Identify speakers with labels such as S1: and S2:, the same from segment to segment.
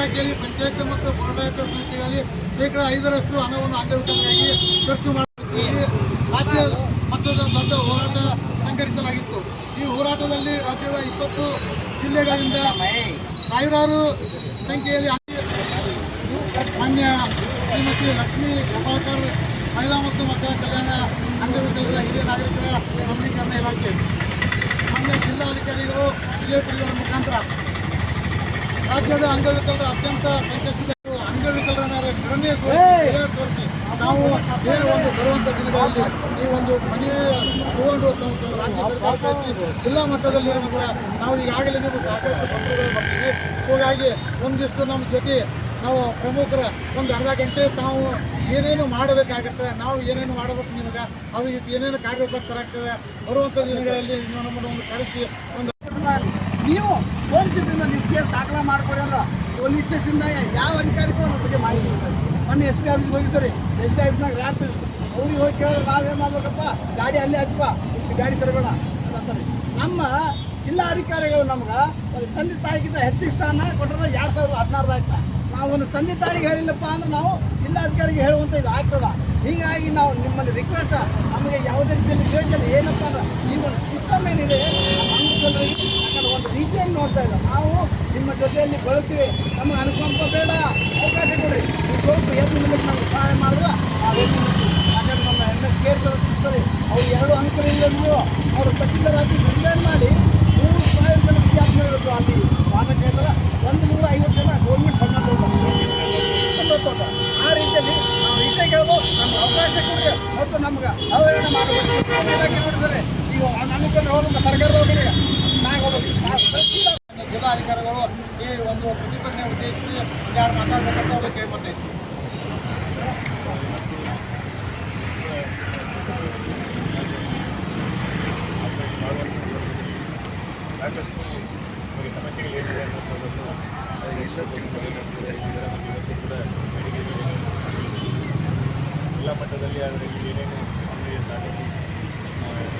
S1: ಇಲಾಖೆಯಲ್ಲಿ ಪಂಚಾಯತ್ ಮತ್ತು ಪೌರಾಯತ ಸಮಿತಿಗಳಲ್ಲಿ ಶೇಕಡ ಐದರಷ್ಟು ಹಣವನ್ನು ಅಂಗವಿಕಲರಿಗಾಗಿ ಖರ್ಚು ಮಾಡಿ ರಾಜ್ಯ ಮಟ್ಟದ ದೊಡ್ಡ ಹೋರಾಟ ಸಂಘಟಿಸಲಾಗಿತ್ತು. ಈ ಹೋರಾಟದಲ್ಲಿ ರಾಜ್ಯದ ಇಪ್ಪತ್ತು ಜಿಲ್ಲೆಗಳಿಂದ ಸಾವಿರಾರು ಸಂಖ್ಯೆಯಲ್ಲಿ ಮಾನ್ಯ ಶ್ರೀಮತಿ ಲಕ್ಷ್ಮೀ ಗೋಪಾಲ್ಕರ್ ಮಹಿಳಾ ಮತ್ತು ಮಕ್ಕಳ ಕಲ್ಯಾಣ ಅಂಗವಿಕಲರ ಹಿರಿಯ ನಾಗರಿಕರ ಸಬಲೀಕರಣ ಇಲಾಖೆ. ಮಾನ್ಯ ಜಿಲ್ಲಾಧಿಕಾರಿಗಳು ವಿಜಯಪುರಿಯವರ ಮುಖಾಂತರ ರಾಜ್ಯದ ಅಂಗವಿಕಲರ ಅತ್ಯಂತ ಸಂಕಷ್ಟ ಅಂಗವಿಕಲರನ್ನ ತೋರಿಸಿ ನಾವು ಬೇರೆ ಒಂದು ಬರುವಂಥ ದಿನಗಳಲ್ಲಿ ಈ ಒಂದು ಮನೆ ತಗೊಂಡು ರಾಜ್ಯ ಸರ್ಕಾರಕ್ಕೆ ಜಿಲ್ಲಾ ಮಟ್ಟದಲ್ಲಿ ನಾವು ಈಗಾಗಲೇ ನಿಮಗೆ ಸಾಕಷ್ಟು ಪತ್ರಗಳು ಬರ್ತೀವಿ ಹೀಗಾಗಿ ಒಂದಿಷ್ಟು ನಮ್ಮ ಜೊತೆ ನಾವು ಪ್ರಮುಖರ ಒಂದು ಅರ್ಧ ಗಂಟೆ ತಾವು ಏನೇನು ಮಾಡಬೇಕಾಗತ್ತೆ ನಾವು ಏನೇನು ಮಾಡಬೇಕು ನಿಮಗೆ ಅದು ಏನೇನು ಕಾರ್ಯಕರ್ತರಾಗ್ತದೆ ಬರುವಂಥ ದಿನಗಳಲ್ಲಿ ನಮ್ಮನ್ನು ಒಂದು ಕರೆಸಿ ಒಂದು
S2: ನೀವು ಸೋಂಕಿದ್ರಿಂದ ನೀವು ಕೇಸ್ ದಾಖಲ ಮಾಡ್ಕೊಡಿ ಅಂದ್ರೆ ಪೊಲೀಸ್ ಸ್ಟೇಷನ್ ಯಾವ ಅಧಿಕಾರಿಗಳು ಅದ್ರ ಬಗ್ಗೆ ಮಾಹಿತಿ ಮೊನ್ನೆ ಎಸ್ ಪಿ ಆಫೀಸ್ಗೆ ಹೋಗಿ ಸರಿ. ಎಸ್ ಪಿ ಆಫೀಸ್ನಾಗ ರ್ಯಾಪ್ ಅವ್ರಿಗೆ ಹೋಗಿ ಕೇಳಿದ್ರೆ ನಾವೇನು ಮಾಡ್ಬೇಕಪ್ಪ? ಗಾಡಿ ಅಲ್ಲೇ ಹಚ್ಚಪ್ಪ ಇಷ್ಟು ಗಾಡಿ ತರಬೇಡ ಅಂತಾರೆ. ನಮ್ಮ ಜಿಲ್ಲಾಧಿಕಾರಿಗಳು ನಮ್ಗೆ ಒಂದು ತಂದೆ ತಾಯಿಗಿಂತ ಹೆಚ್ಚಿಗೆ ಸ್ಥಾನ ಕೊಟ್ಟರೆ ಎರಡು ಸಾವಿರದ ಹದಿನಾರದಾಯ್ತ ನಾವು ಒಂದು ತಂದೆ ತಾಯಿಗೆ ಹೇಳಿಲ್ಲಪ್ಪ ಅಂದ್ರೆ ನಾವು ಜಿಲ್ಲಾಧಿಕಾರಿಗೆ ಹೇಳುವಂಥ ಇದು ಆಗ್ತದ. ಹೀಗಾಗಿ ನಾವು ನಿಮ್ಮಲ್ಲಿ ರಿಕ್ವೆಸ್ಟ್ ನಮಗೆ ಯಾವುದೇ ರೀತಿಯಲ್ಲಿ ಯೋಜನೆ ಏನಪ್ಪ ಅಂದ್ರೆ ಈ ಒಂದು ಸಿಸ್ಟಮ್ ಏನಿದೆ ಒಂದು ರೀತಿಯಲ್ಲಿ ನೋಡ್ತಾ ಇಲ್ಲ. ನಾವು ನಿಮ್ಮ ಜೊತೆಯಲ್ಲಿ ಬಳಸ್ತೀವಿ ನಮಗೆ ಅನುಕಂಪ ಬೇಡ, ಅವಕಾಶ ಕೊಡಿ. ನೀವು ಸ್ವಲ್ಪ ಎದ್ದು ನಿಲ್ಲಕ್ಕೆ ನಮ್ಗೆ ಸಹಾಯ ಮಾಡಿದ್ರೆ ನಾವೇನು ಯಾಕಂದ್ರೆ ನಮ್ಮ ಎಂ ಎಸ್ ಕೇರ್ ಅವ್ರು ಎರಡು ಅಂಕರಿಂದ ಅವರು ತಹಸೀಲ್ದಾರಾಗಿ ಸಂಜಾನ್ ಮಾಡಿ ಮೂರು ಸಾವಿರ ಜನ ವಿದ್ಯಾರ್ಥಿಗಳು ಅಲ್ಲಿ ಪಾಠ ಕೇಳಿದ್ರೆ ಒಂದು ನೂರ ಐವತ್ತು ಜನ ಗೌರ್ಮೆಂಟ್ ಫಂಡ್ ಸಂಬಂಧ ಆ ರೀತಿಯಲ್ಲಿ ನಾವು ಇಷ್ಟೇ ಕೇಳೋದು ನಮ್ಗೆ ಅವಕಾಶ ಕೊಡಿ ಮತ್ತು ನಮ್ಗೆ ಅವಹೇಳನ ಮಾಡಬೇಕು ನಮ್ಮ ಇಲಾಖೆ ನೋಡಿದರೆ ಈಗ ನಮಗೆ ಹೋಗ್ಬೇಕು ಸರ್ಕಾರದವ್ರಿಗೆ ನಾವು ಹೋಗ್ಬೇಕು ನಾವು ತಹಸೀಲ್ದಾರ್
S1: ಜಿಲ್ಲಾಧಿಕಾರಿಗಳು ಈ ಒಂದು ಪ್ರತಿಭಟನೆ ಉದ್ದೇಶಿಸಿ ಯಾರು ಮಾತಾಡ್ಬೇಕಂತ ಅವ್ರಿಗೆ ಕೇಳ್ಬರ್ತೈತಿ
S3: ಸಾಕಷ್ಟು ನಮಗೆ ಸಮಸ್ಯೆಗಳು ಏನಿದೆ ಅನ್ನೋಂಥದ್ದನ್ನು ಅವರಿಗೆ ಎಲ್ಲ ಮಟ್ಟದಲ್ಲಿ ಅದರಲ್ಲಿ ಏನೇನು ಸಾಕಷ್ಟು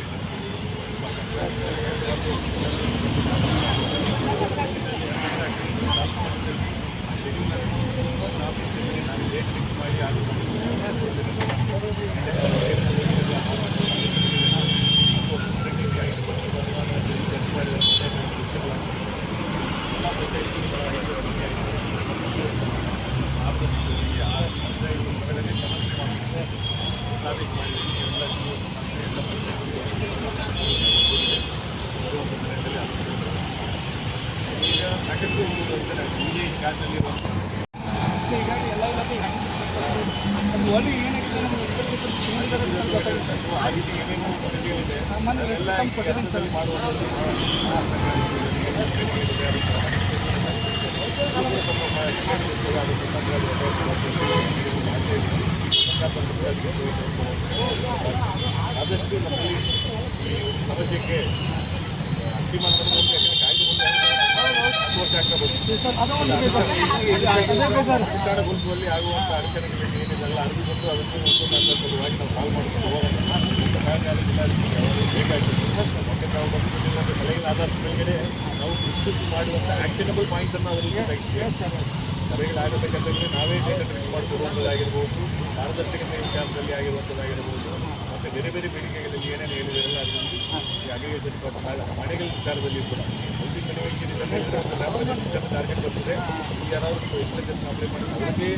S3: ಅದನ್ನು ರಾಜ್ಯದಲ್ಲಿ ಏನೇನು ಕಾರ್ಯಕ್ರಮ ಸಾಕಷ್ಟು ಥರ ಹೇಳಿದ್ದಾರೆ ಸಾಕಷ್ಟು ಈ ಕಾಲದಲ್ಲಿ ಏನೇನು ಪದ್ಧತಿಗಳಿದೆ ಅದೆಲ್ಲ ಕೆಲಸದಲ್ಲಿ ಮಾಡುವಂಥದ್ದು ಆದಷ್ಟು ನಮ್ಮಲ್ಲಿ ಈ ಒಂದು ಸಮಸ್ಯೆಗೆ ಅನುಷ್ಠಾನಗೊಳಿಸುವಲ್ಲಿ ಆಗುವಂಥ ಅಡಚಣೆಗಳಿಗೆ ಏನಿದೆಲ್ಲ ಅರಿವು ಬಂದು ಅದಕ್ಕೆ ಒಂದು ಸಲುವಾಗಿ ನಾವು ಕಾಲ್ ಮಾಡ್ಕೊಂಡು ಹೋಗೋಣ. ಬೇಕಾಗ್ತದೆ ನಾವು ಬಂದಿರುವಂಥ ಸಲಹೆಗಳ ಆಧಾರದ ಮೇಲ್ಗಡೆ ನಾವು ಡಿಸ್ಕಸ್ ಮಾಡುವಂಥ ಆ್ಯಕ್ಷನಬಲ್ ಪಾಯಿಂಟನ್ನು ಅದರಲ್ಲಿ ಬೇಕಾಗಿದೆ ಸಭೆಗಳಾಗಬೇಕಂತಂದರೆ ನಾವೇ ಡೇಟಾ ಕಲೆಕ್ಟ್ ಮಾಡಿಕೊಡುವಂಥದ್ದಾಗಿರ್ಬೋದು ಪಾರದರ್ಶಕತೆ ವಿಚಾರದಲ್ಲಿ ಆಗಿರುವಂಥದ್ದಾಗಿರ್ಬೋದು. ಮತ್ತು ಬೇರೆ ಬೇರೆ ಬೇಡಿಕೆಗಳಲ್ಲಿ ಏನೇನು ಹೇಳಿದಾರಲ್ಲ ಅದರಲ್ಲಿ ಈ ಅಗ್ರಿಗೇಷನ್ ಮನೆಗಳ ವಿಚಾರದಲ್ಲಿ ಕೂಡ. ಹೌಸಿಂಗ್ ಇಂಜಿನಿಯರಿಂಗ್ ಟಾರ್ಗೆಟ್ ಬರ್ತದೆ ಯಾರಾದರೂ ಇಂಟೆಲಿಜೆನ್ಸ್ ಅಪ್ಲೈ ಮಾಡಿದ್ರೆ ಅವರಿಗೆ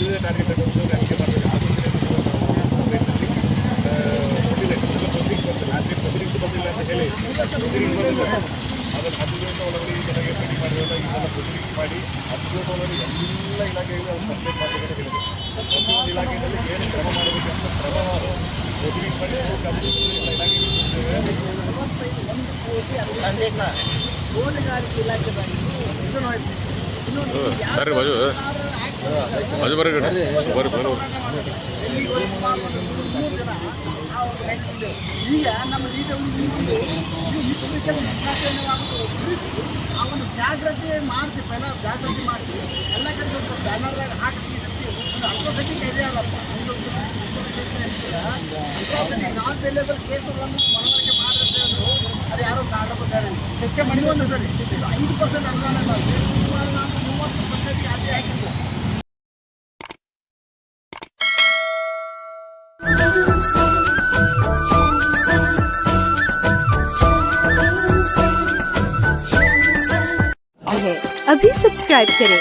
S3: ಬೇರೆ ಟಾರ್ಗೆಟ್ ಅನ್ನು ಅಡಿಕೆ ಮಾಡಬೇಕು. ಬಂದಿಲ್ಲ ಅಂತ ಹೇಳಿ. ಅದನ್ನು ಹತ್ತು ದಿವಸ ಈ ಥರ ಭೇಟಿ ಮಾಡಿರೋಲ್ಲ. ಇದೆಲ್ಲ ಪಬ್ಲಿಕ್ ಮಾಡಿ ಹತ್ತು ಎಲ್ಲ ಇಲಾಖೆಗಳು ಅವ್ರು ಸಬ್ಮಿಟ್ ಮಾಡಬೇಕಂತ ಹೇಳಿದೆ ಪ್ರತಿಯೊಂದು ಇಲಾಖೆಯಲ್ಲಿ ಏನು ಕ್ರಮ ಅಂತ ಕ್ರಮ
S4: ಸರಿ ಬಾಜು ಬಾಜು ಬರ್ರಿ ಬರ್ರಿ ಬರ್ರಿ.
S2: ಒಂದು ರೈತರು ಈಗ ನಮ್ಮ ರೀತಿಯಲ್ಲಿ ಈ ಒಂದು ಇದು ಇಷ್ಟಬೇಕಲ್ಲಿ ವಿಶ್ವಾಸನೆ ಮಾಡೋದು ಬಿಟ್ಟು ಆ ಒಂದು ಜಾಗ್ರತೆ ಮಾಡ್ತೀವಿ ಪೆಲ್ಲ ಜಾಗೃತಿ ಮಾಡ್ತೀವಿ. ಎಲ್ಲ ಕಡೆ ಒಂದು ಬ್ಯಾನರ್ದಾಗ ಹಾಕ್ತೀವಿ. ಒಂದು ಇದೆ ಅಲ್ಲಪ್ಪ ಒಂದು ನಾನ್ ವೆಲೇಬಲ್ ಕೇಸುಗಳನ್ನು ಮನವರಿಕೆ ಮಾಡಿದ್ರೆ ಅದು ಯಾರೋ ಕಾಡೋದಿದ್ದಾರೆ ಶಿಕ್ಷೆ ಇನ್ನೊಂದು ಸರಿ ಇದು ಐದು ಪರ್ಸೆಂಟ್ ಅನುದಾನ ಅಲ್ಲ ಸುಮಾರು ನಾನು ಮೂವತ್ತು ಪರ್ಸೆಂಟ್ಗೆ ಅದೇ ಹಾಕಿದ್ದು
S5: है अभी सब्सक्राइब करें